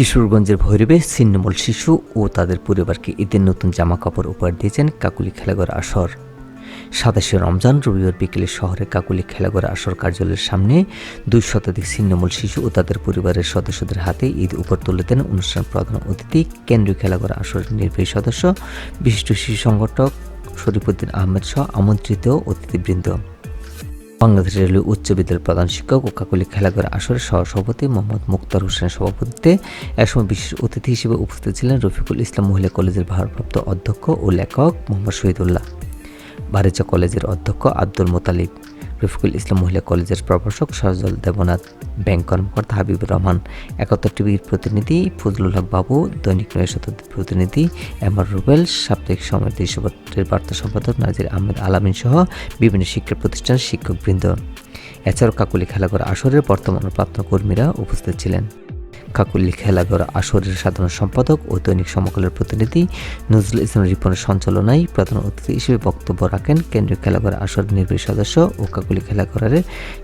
কিশোরগঞ্জের ভৈরবে ছিন্নমূল শিশু ও তাদের পরিবারকে ঈদের নতুন জামা কাপড় উপহার দিয়েছেন কাকুলি খেলাঘর আসর। সাতাশে রমজান রবিবার বিকেলে শহরে কাকুলি খেলাঘর আসর কার্যালয়ের সামনে দুই শতাধিক ছিন্নমূল শিশু ও তাদের পরিবারের সদস্যদের হাতে ঈদ উপর তুলে দেন অনুষ্ঠান প্রধান অতিথি, কেন্দ্রীয় খেলাঘর আসরের নির্বাহী সদস্য, বিশিষ্ট শিশু সংগঠক শরীফুদ্দিন আহমেদ সহ আমন্ত্রিত অতিথিবৃন্দ। বাংলাদেশ রেলওয়ে উচ্চ বিদ্যালয়ের প্রধান শিক্ষক ও কাকলি খেলাঘর আসরের সহসভাপতি মোহাম্মদ মুক্তার হোসেনের সভাপতিত্বে একসময় বিশেষ অতিথি হিসেবে উপস্থিত ছিলেন রফিকুল ইসলাম মহিলা কলেজের ভারপ্রাপ্ত অধ্যক্ষ ও লেখক মোহাম্মদ শহীদুল্লাহ। বারিচা কলেজের অধ্যক্ষ আব্দুল মোতালিব। রফিকুল ইসলাম মহিলা কলেজের প্রভাষক সজল দেবনাথ, ব্যাংক কর্মকর্তা হাবিবুর রহমান একাত্তর টিভির প্রতিনিধি ফজলুল হক বাবু, দৈনিক নয় শতাব্দীর প্রতিনিধি এমর রুবেল, সাপ্তাহিক সময় দৃশ্যপত্রের বার্তা সম্পাদক নাজির আহমেদ আলামিন সহ বিভিন্ন শিক্ষা প্রতিষ্ঠান শিক্ষকবৃন্দ। এছাড়াও কাকুলি খেলাঘর আসরের বর্তমান প্রাপ্ত কর্মীরা উপস্থিত ছিলেন। কাকুলি খেলাঘর আসরের সাধারণ সম্পাদক ও দৈনিক সমকালের প্রতিনিধি নজরুল ইসলাম রিপনের সঞ্চালনায় প্রধান অতিথি হিসেবে বক্তব্য রাখেন কেন্দ্রীয় খেলাঘর আসরের নির্বাহী সদস্য ও কাকুলি খেলাঘরের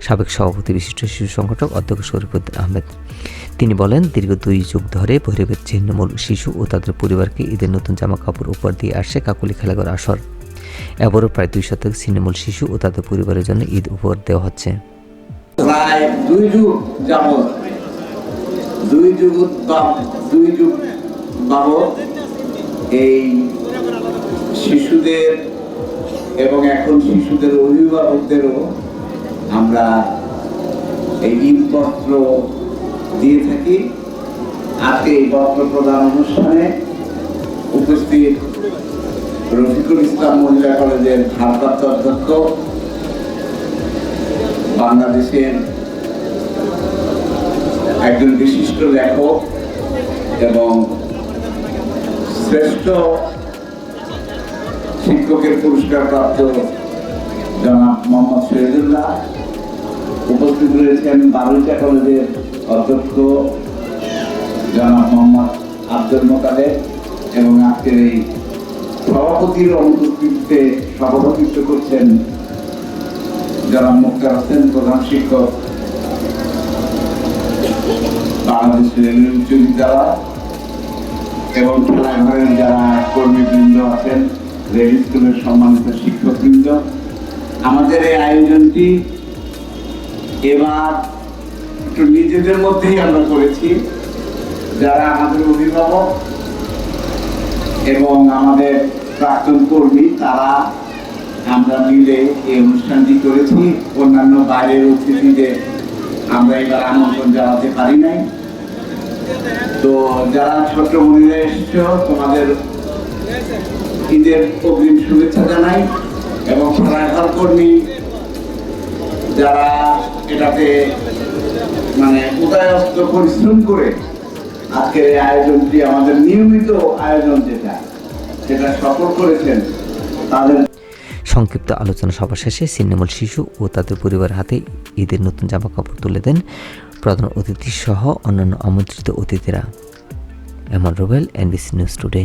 সাবেক সভাপতি বিশিষ্ট শিশু সংগঠক অধ্যক্ষ শরীফুদ্দিন আহমেদ। তিনি বলেন, দীর্ঘ দুই যুগ ধরে ভৈরবের ছিন্নমূল শিশু ও তাদের পরিবারকে ঈদের নতুন জামা কাপড় উপহার দিয়ে আসছে কাকুলি খেলাঘর আসর। এবারও প্রায় দুই শতক ছিন্নমূল শিশু ও তাদের পরিবারের জন্য ঈদ উপহার দেওয়া হচ্ছে। প্রায় দুই যুগ যাবৎ দুই যুগ দুই যুগ বাবদ এই শিশুদের এবং এখন শিশুদের অভিভাবকদেরও আমরা এই ঈদপত্র দিয়ে থাকি। আজকে এই পত্র প্রদান অনুষ্ঠানে উপস্থিত রফিকুল ইসলাম মহিলা কলেজের ভারপ্রাপ্ত অধ্যক্ষ, বাংলাদেশের একজন বিশিষ্ট লেখক এবং শ্রেষ্ঠ শিক্ষকের পুরস্কার প্রাপ্ত জনাব মোহাম্মদ শহীদুল্লাহ। উপস্থিত রয়েছেন বারুইচা কলেজের অধ্যক্ষ জনাব মোহাম্মদ আব্দুল মোকালেব এবং আজকের এই সভাপতির অনুপস্থিতিতে সভাপতিত্ব করছেন যারা মুক্তার হোসেন প্রধান শিক্ষক রেলওয়ে উচ্চ বিদ্যালয় এবং খেলাঘরের যারা কর্মীবৃন্দ আছেন, রেল স্কুলের সম্মানিত শিক্ষকবৃন্দ, আমাদের এই আয়োজনটি এবার একটু নিজেদের মধ্যেই আমরা করেছি। যারা আমাদের অভিভাবক এবং আমাদের প্রাক্তন কর্মী, তারা আমরা মিলে এই অনুষ্ঠানটি করেছি। অন্যান্য বাইরের অতিথিদের আমরা এবার আমন্ত্রণ জানাতে পারি নাই। তো যারা ছোট মনিরা এসেছ, তোমাদের ঈদের অগ্রিম শুভেচ্ছা জানাই এবং খেলাঘর কর্মী যারা এটাতে মানে উদয়স্ত পরিশ্রম করে আজকের এই আয়োজনটি, আমাদের নিয়মিত আয়োজন যেটা, সেটা সফল করেছেন, তাদের সংক্ষিপ্ত আলোচনা সভা শেষে সিনেমল শিশু ও তাদের পরিবারের হাতে ঈদের নতুন জামা কাপড় তুলে দেন প্রধান অতিথি সহ অন্যান্য আমন্ত্রিত অতিথিরা। এমন রুবেল এনবিসি নিউজ টুডে।